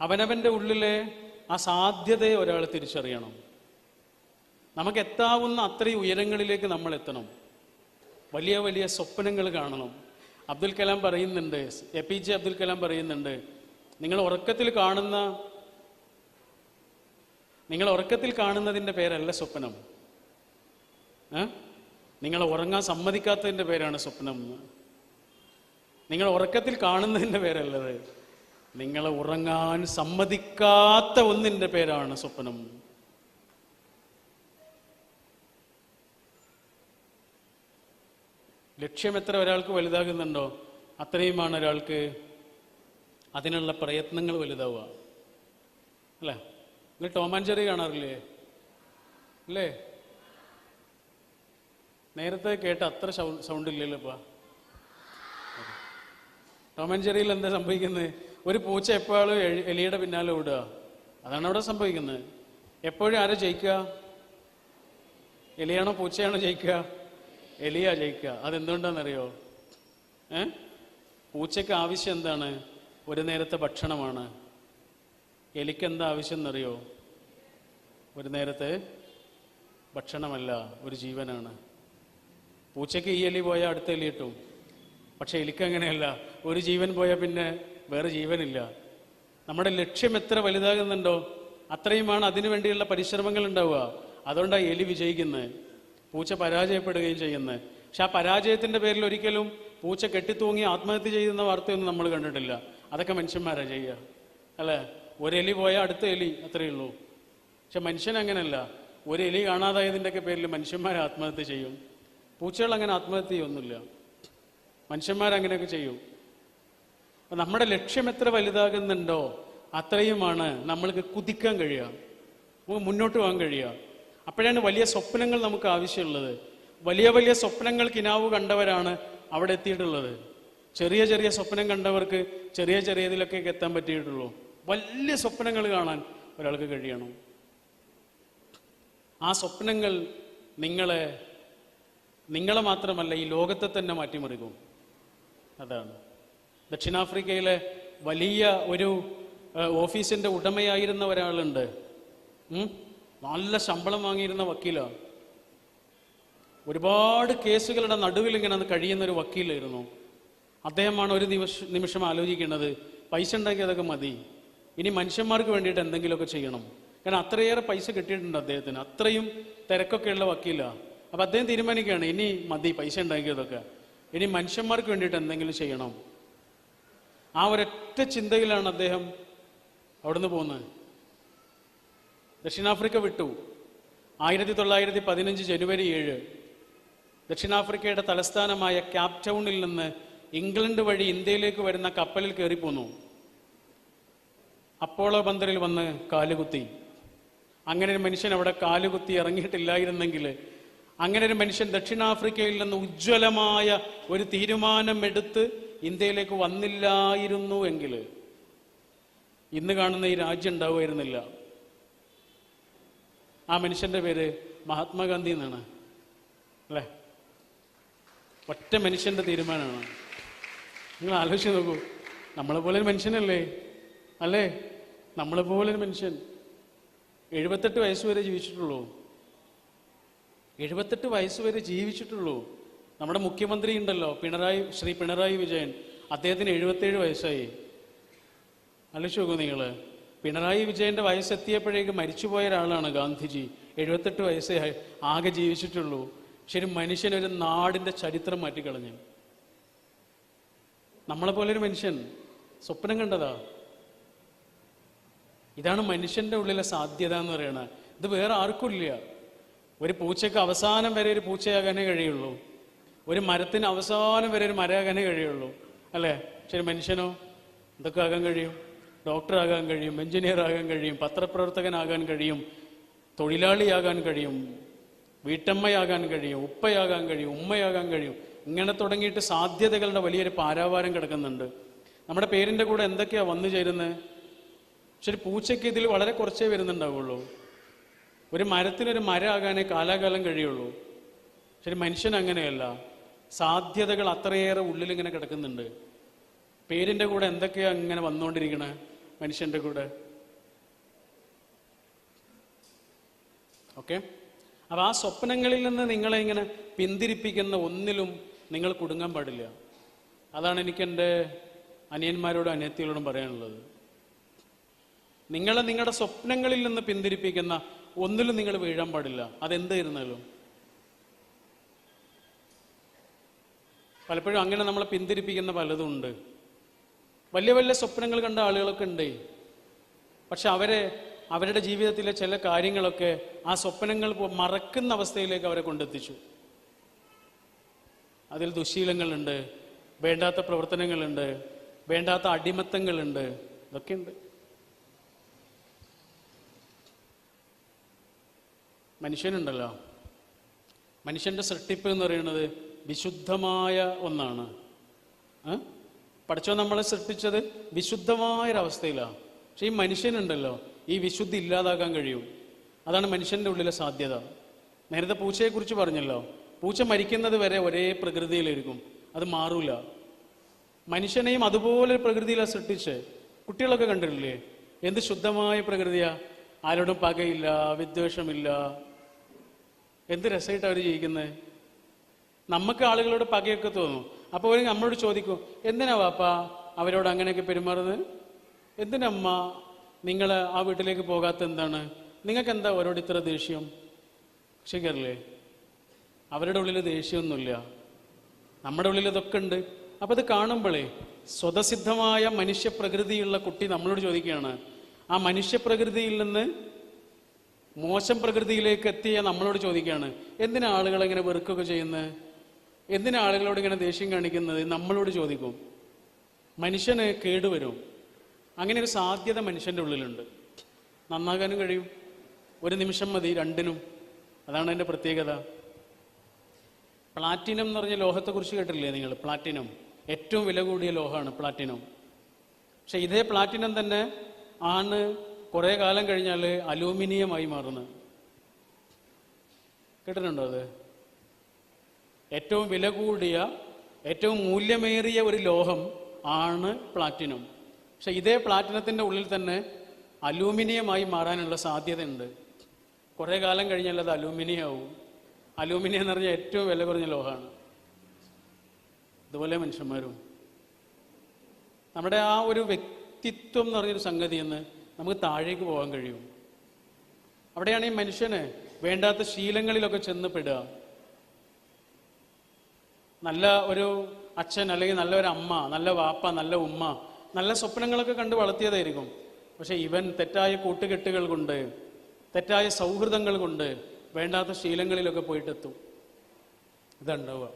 അവനവന്റെ ഉള്ളിലെ ആ സാധ്യതയെ ഒരാൾ തിരിച്ചറിയണം. നമുക്ക് എത്താവുന്ന അത്രയും ഉയരങ്ങളിലേക്ക് നമ്മൾ എത്തണം വലിയ വലിയ സ്വപ്നങ്ങൾ കാണണം. അബ്ദുൽ കലാം പറയുന്നുണ്ട് A P J Abdul Kalam പറയുന്നുണ്ട് നിങ്ങൾ ഉറക്കത്തിൽ കാണുന്ന നിങ്ങൾ ഉറക്കത്തിൽ കാണുന്നതിന്റെ പേരല്ല സ്വപ്നം? നിങ്ങൾ ഉറങ്ങാൻ സമ്മതിക്കാത്തതിന്റെ പേരാണ് സ്വപ്നം. നിങ്ങൾ ഉറക്കത്തിൽ കാണുന്നതിന്റെ പേരല്ലത്. നിങ്ങൾ ഉറങ്ങാൻ സമ്മതിക്കാത്ത ഒന്നിന്റെ പേരാണ് സ്വപ്നം. ലക്ഷ്യം എത്ര ഒരാൾക്ക് വലുതാകുന്നുണ്ടോ അത്രയുമാണ് ഒരാൾക്ക് അതിനുള്ള പ്രയത്നങ്ങൾ വലുതാവുക. അല്ലേ? നിങ്ങൾ ടോമാൻചെറി കാണാറില്ലേ? അല്ലേ? നേരത്തെ കേട്ട അത്ര സൗണ്ട് ഇല്ലല്ലോ ഇപ്പൊ. ടോമാൻചെറിയിൽ എന്താ സംഭവിക്കുന്നത് ഒരു പൂച്ച എപ്പോഴും എലിയുടെ പിന്നാലെ ഓടുക? അതാണ് അവിടെ സംഭവിക്കുന്നത്. എപ്പോഴും ആരാ ജയിക്കുക? എലിയാണോ പൂച്ചയാണോ ജയിക്കുക? എലിയാ ജയിക്കുക. അതെന്തുകൊണ്ടാണെന്നറിയോ? ഏ? പൂച്ചയ്ക്ക് ആവശ്യം എന്താണ്? ഒരു നേരത്തെ ഭക്ഷണമാണ്. എലിക്ക് എന്താ ആവശ്യം എന്നറിയോ ഒരു നേരത്തെ ഭക്ഷണമല്ല ഒരു ജീവനാണ്. പൂച്ചയ്ക്ക് ഈ എലി പോയാൽ അടുത്ത എലി കിട്ടും. പക്ഷെ എലിക്ക് അങ്ങനെയല്ല. ഒരു ജീവൻ പോയാൽ പിന്നെ വേറെ ജീവനില്ല. നമ്മുടെ ലക്ഷ്യം എത്ര വലുതാകുന്നുണ്ടോ അത്രയുമാണ് അതിനു വേണ്ടിയുള്ള പരിശ്രമങ്ങൾ ഉണ്ടാവുക. അതുകൊണ്ടാണ് എലി വിജയിക്കുന്നത് പൂച്ച പരാജയപ്പെടുകയും ചെയ്യുന്നത് പക്ഷെ ആ പരാജയത്തിന്റെ പേരിൽ ഒരിക്കലും പൂച്ച കെട്ടിത്തൂങ്ങി ആത്മഹത്യ ചെയ്യുന്ന വാർത്തയൊന്നും നമ്മൾ കണ്ടിട്ടില്ല. അതൊക്കെ മനുഷ്യന്മാരാ ചെയ്യുക. അല്ലേ? ഒരു എലി പോയാൽ അടുത്ത എലി അത്രയേ ഉള്ളൂ. പക്ഷെ മനുഷ്യൻ അങ്ങനെയല്ല ഒരു എലി കാണാതായതിന്റെയൊക്കെ പേരിൽ മനുഷ്യന്മാർ ആത്മഹത്യ ചെയ്യും. പൂച്ചകൾ അങ്ങനെ ആത്മഹത്യ ചെയ്യൊന്നുമില്ല മനുഷ്യന്മാരങ്ങനെയൊക്കെ ചെയ്യും. നമ്മുടെ ലക്ഷ്യം എത്ര വലുതാകുന്നുണ്ടോ അത്രയുമാണ് നമ്മൾക്ക് കുതിക്കാൻ കഴിയുക. നമുക്ക് മുന്നോട്ട് പോകാൻ കഴിയുക. അപ്പോഴാണ് വലിയ സ്വപ്നങ്ങൾ നമുക്ക് ആവശ്യമുള്ളത്. വലിയ വലിയ സ്വപ്നങ്ങൾ കിനാവ് കണ്ടവരാണ് അവിടെ എത്തിയിട്ടുള്ളത്. ചെറിയ ചെറിയ സ്വപ്നം കണ്ടവർക്ക് ചെറിയ ചെറിയതിലൊക്കെ എത്താൻ പറ്റിയിട്ടുള്ളൂ. വലിയ സ്വപ്നങ്ങൾ കാണാൻ ഒരാൾക്ക് കഴിയണം. ആ സ്വപ്നങ്ങൾ നിങ്ങളെ നിങ്ങളെ മാത്രമല്ല ഈ ലോകത്തെ തന്നെ മാറ്റിമറിക്കും. അതാണ്. ദക്ഷിണാഫ്രിക്കയിലെ വലിയ ഒരു ഓഫീസിന്റെ ഉടമയായിരുന്ന ഒരാളുണ്ട്. നല്ല ശമ്പളം വാങ്ങിയിരുന്ന വക്കീലാണ് ഒരുപാട് കേസുകളുടെ നടുവിൽ ഇങ്ങനെ കഴിയുന്ന ഒരു വക്കീലായിരുന്നു. അദ്ദേഹമാണ് ഒരു നിമിഷ നിമിഷം ആലോചിക്കേണ്ടത് പൈസ ഉണ്ടാക്കി അതൊക്കെ മതി. ഇനി മനുഷ്യന്മാർക്ക് വേണ്ടിയിട്ട് എന്തെങ്കിലുമൊക്കെ ചെയ്യണം. കാരണം അത്രയേറെ പൈസ കിട്ടിയിട്ടുണ്ട് അദ്ദേഹത്തിന്. അത്രയും തിരക്കൊക്കെയുള്ള വക്കീലാണ് അപ്പം അദ്ദേഹം തീരുമാനിക്കുകയാണ് ഇനി മതി പൈസ ഉണ്ടാക്കിയതൊക്കെ ഇനി മനുഷ്യന്മാർക്ക് വേണ്ടിയിട്ട് എന്തെങ്കിലും ചെയ്യണം. ആ ഒരൊറ്റ ചിന്തയിലാണ് അദ്ദേഹം അവിടുന്ന് പോകുന്നത്. ദക്ഷിണാഫ്രിക്ക വിട്ടു. ആയിരത്തി തൊള്ളായിരത്തി പതിനഞ്ച് ജനുവരി ഏഴ്. ദക്ഷിണാഫ്രിക്കയുടെ തലസ്ഥാനമായ ക്യാപ് ടൗണിൽ നിന്ന് ഇംഗ്ലണ്ട് വഴി ഇന്ത്യയിലേക്ക് വരുന്ന കപ്പലിൽ കയറിപ്പോന്നു. അപ്പോളോ ബന്ദറിൽ വന്ന് കാലുകുത്തി. അങ്ങനെ ഒരു മനുഷ്യൻ അവിടെ കാലുകുത്തി ഇറങ്ങിയിട്ടില്ലായിരുന്നെങ്കിൽ അങ്ങനെ ഒരു മനുഷ്യൻ ദക്ഷിണാഫ്രിക്കയിൽ നിന്ന് ഉജ്ജ്വലമായ ഒരു തീരുമാനം എടുത്ത് ഇന്ത്യയിലേക്ക് വന്നില്ലായിരുന്നു എങ്കിൽ ഇന്ന് കാണുന്ന ഈ രാജ്യം ഉണ്ടാവുമായിരുന്നില്ല. ആ മനുഷ്യന്റെ പേര് മഹാത്മാഗാന്ധി എന്നാണ്. അല്ലേ? ഒറ്റ മനുഷ്യന്റെ തീരുമാനമാണ്. നിങ്ങൾ ആലോചിച്ച് നോക്കൂ. നമ്മളെ പോലെ ഒരു മനുഷ്യനല്ലേ? അല്ലേ? നമ്മളെ പോലെ ഒരു മനുഷ്യൻ. എഴുപത്തെട്ട് വയസ്സ് വരെ ജീവിച്ചിട്ടുള്ളൂ. എഴുപത്തെട്ട് വയസ്സ് വരെ ജീവിച്ചിട്ടുള്ളൂ. നമ്മുടെ മുഖ്യമന്ത്രി ഉണ്ടല്ലോ പിണറായി ശ്രീ പിണറായി വിജയൻ. അദ്ദേഹത്തിന് എഴുപത്തേഴ് വയസ്സായി. ആലോചിച്ച് നോക്കൂ നിങ്ങൾ പിണറായി വിജയന്റെ വയസ്സെത്തിയപ്പോഴേക്ക് മരിച്ചുപോയ ഒരാളാണ് ഗാന്ധിജി. എഴുപത്തെട്ട് വയസ്സേ ആകെ ജീവിച്ചിട്ടുള്ളൂ. ശരി മനുഷ്യൻ ഒരു നാടിന്റെ ചരിത്രം മാറ്റിക്കളഞ്ഞു. നമ്മളെ പോലെ ഒരു മനുഷ്യൻ സ്വപ്നം കണ്ടതാ. ഇതാണ് മനുഷ്യന്റെ ഉള്ളിലെ സാധ്യത എന്ന് പറയുന്നത് ഇത് വേറെ ആർക്കും ഇല്ല. ഒരു പൂച്ചയ്ക്ക് അവസാനം വരെ ഒരു പൂച്ചയാകാനേ കഴിയുള്ളൂ. ഒരു മരത്തിന് അവസാനം വരെ ഒരു മരകനെ കഴിയുള്ളൂ. അല്ലേ? ശരി മനുഷ്യനോ? എന്തൊക്കെ ആകാൻ കഴിയും? ഡോക്ടറാകാൻ കഴിയും എഞ്ചിനീയർ ആകാൻ കഴിയും പത്രപ്രവർത്തകനാകാൻ കഴിയും തൊഴിലാളിയാകാൻ കഴിയും വീട്ടമ്മയാകാൻ കഴിയും ഉപ്പയാകാൻ കഴിയും ഉമ്മയാകാൻ കഴിയും. ഇങ്ങനെ തുടങ്ങിയിട്ട് സാധ്യതകളുടെ വലിയൊരു പാരാവാരം കിടക്കുന്നുണ്ട്. നമ്മുടെ പേരിന്റെ കൂടെ എന്തൊക്കെയാ വന്നു ചേരുന്നത് ശരി പൂച്ചയ്ക്ക് ഇതിൽ വളരെ കുറച്ചേ വരുന്നുണ്ടാവുള്ളൂ. ഒരു മരത്തിനൊരു മരമാകാനേ കാലാകാലം കഴിയുള്ളൂ. ശരി മനുഷ്യൻ അങ്ങനെയല്ല. സാധ്യതകൾ അത്രയേറെ ഉള്ളിൽ ഇങ്ങനെ കിടക്കുന്നുണ്ട്. പേരിന്റെ കൂടെ എന്തൊക്കെയാ ഇങ്ങനെ വന്നുകൊണ്ടിരിക്കണേ മനുഷ്യന്റെ കൂടെ. ഓക്കെ? അപ്പൊ ആ സ്വപ്നങ്ങളിൽ നിന്ന് നിങ്ങളെ ഇങ്ങനെ പിന്തിരിപ്പിക്കുന്ന ഒന്നിലും നിങ്ങൾ കുടുങ്ങാൻ പാടില്ല. അതാണ് എനിക്ക് എന്റെ അനിയന്മാരോടും അനിയത്തികളോടും പറയാനുള്ളത്. നിങ്ങളെ നിങ്ങളുടെ സ്വപ്നങ്ങളിൽ നിന്ന് പിന്തിരിപ്പിക്കുന്ന ഒന്നിലും നിങ്ങൾ വീഴാൻ പാടില്ല. അതെന്തായിരുന്നാലും. പലപ്പോഴും അങ്ങനെ നമ്മളെ പിന്തിരിപ്പിക്കുന്ന പലതും ഉണ്ട് വലിയ വലിയ സ്വപ്നങ്ങൾ കണ്ട ആളുകളൊക്കെ ഉണ്ട്. പക്ഷെ അവരെ അവരുടെ ജീവിതത്തിലെ ചില കാര്യങ്ങളൊക്കെ ആ സ്വപ്നങ്ങൾ മറക്കുന്ന അവസ്ഥയിലേക്ക് അവരെ കൊണ്ടെത്തിച്ചു. അതിൽ ദുശീലങ്ങളുണ്ട് വേണ്ടാത്ത പ്രവർത്തനങ്ങളുണ്ട് വേണ്ടാത്ത അടിമത്തങ്ങളുണ്ട് ഇതൊക്കെയുണ്ട്. മനുഷ്യനുണ്ടല്ലോ. മനുഷ്യന്റെ സൃഷ്ടിപ്പ് എന്ന് പറയുന്നത് വിശുദ്ധമായ ഒന്നാണ്. പഠിച്ചോ നമ്മളെ സൃഷ്ടിച്ചത്? വിശുദ്ധമായൊരവസ്ഥയിലാണ് പക്ഷെ ഈ മനുഷ്യനുണ്ടല്ലോ ഈ വിശുദ്ധി ഇല്ലാതാക്കാൻ കഴിയും. അതാണ് മനുഷ്യന്റെ ഉള്ളിലെ സാധ്യത. നേരത്തെ പൂച്ചയെക്കുറിച്ച് പറഞ്ഞല്ലോ പൂച്ച മരിക്കുന്നത് വരെ ഒരേ പ്രകൃതിയിലിരിക്കും. അത് മാറൂല. മനുഷ്യനെയും അതുപോലെ പ്രകൃതിയിലാണ് സൃഷ്ടിച്ച്. കുട്ടികളൊക്കെ കണ്ടിട്ടില്ലേ? എന്ത് ശുദ്ധമായ പ്രകൃതിയാ? ആരോടും പകയില്ല വിദ്വേഷമില്ല. എന്ത് രസമായിട്ട് അവർ ജീവിക്കുന്നത് നമുക്ക് ആളുകളോട് പകയൊക്കെ തോന്നും. അപ്പോൾ അവർ നമ്മളോട് ചോദിക്കും എന്തിനാ വാപ്പ അവരോട് അങ്ങനെയൊക്കെ പെരുമാറുന്നത്? എന്തിനമ്മ നിങ്ങൾ ആ വീട്ടിലേക്ക് പോകാത്ത എന്താണ്? നിങ്ങൾക്ക് എന്താ അവരോട് ഇത്ര ദേഷ്യം? ശരിയല്ലേ? അവരുടെ ഉള്ളിൽ ദേഷ്യമൊന്നുമില്ല. നമ്മുടെ ഉള്ളിൽ ഇതൊക്കെ ഉണ്ട്. അപ്പൊ ഇത് കാണുമ്പോഴേ സ്വതസിദ്ധമായ മനുഷ്യപ്രകൃതിയുള്ള കുട്ടി നമ്മളോട് ചോദിക്കുകയാണ് ആ മനുഷ്യപ്രകൃതിയിൽ നിന്ന് മോശം പ്രകൃതിയിലേക്ക് എത്തിയ നമ്മളോട് ചോദിക്കുകയാണ് എന്തിനാ ആളുകൾ ഇങ്ങനെ വെറുക്കുകയൊക്കെ ചെയ്യുന്നത്? എന്തിനാ ആളുകളോട് ഇങ്ങനെ ദേഷ്യം കാണിക്കുന്നത്? നമ്മളോട് ചോദിക്കും. മനുഷ്യന് കേടുവരും അങ്ങനെ ഒരു സാധ്യത മനുഷ്യന്റെ ഉള്ളിലുണ്ട്. നന്നാകാനും കഴിയും. ഒരു നിമിഷം മതി രണ്ടിനും. അതാണ് അതിന്റെ പ്രത്യേകത. പ്ലാറ്റിനം എന്ന് പറഞ്ഞ ലോഹത്തെക്കുറിച്ച് കേട്ടില്ലേ നിങ്ങൾ? പ്ലാറ്റിനം. ഏറ്റവും വില കൂടിയ ലോഹമാണ് പ്ലാറ്റിനം. പക്ഷെ ഇതേ പ്ലാറ്റിനം തന്നെ ആണ് കുറേ കാലം കഴിഞ്ഞാൽ അലൂമിനിയമായി മാറുന്നത്. കേട്ടിട്ടുണ്ടോ അത്? ഏറ്റവും വില കൂടിയ ഏറ്റവും മൂല്യമേറിയ ഒരു ലോഹം ആണ് പ്ലാറ്റിനം. പക്ഷെ ഇതേ പ്ലാറ്റിനത്തിന്റെ ഉള്ളിൽ തന്നെ അലൂമിനിയമായി മാറാനുള്ള സാധ്യതയുണ്ട്. കുറേ കാലം കഴിഞ്ഞാൽ അത് അലൂമിനിയം ആവും അലൂമിനിയം എന്ന് പറഞ്ഞാൽ ഏറ്റവും വില കുറഞ്ഞ ലോഹമാണ്. ഇതുപോലെ മനുഷ്യന്മാരും. നമ്മുടെ ആ ഒരു വ്യക്തിത്വം എന്ന് പറഞ്ഞൊരു സംഗതി എന്ന് നമുക്ക് താഴേക്ക് പോകാൻ കഴിയും. അവിടെയാണ് ഈ മനുഷ്യന് വേണ്ടാത്ത ശീലങ്ങളിലൊക്കെ ചെന്ന് പെടുക. നല്ല ഒരു അച്ഛൻ അല്ലെങ്കിൽ നല്ല ഒരു അമ്മ നല്ല വാപ്പ നല്ല ഉമ്മ നല്ല സ്വപ്നങ്ങളൊക്കെ കണ്ട് വളർത്തിയതായിരിക്കും. പക്ഷെ ഇവൻ തെറ്റായ കൂട്ടുകെട്ടുകൾ കൊണ്ട് തെറ്റായ സൗഹൃദങ്ങൾ കൊണ്ട് വേണ്ടാത്ത ശീലങ്ങളിലൊക്കെ പോയിട്ടെത്തും. ഇതുണ്ടാവുക.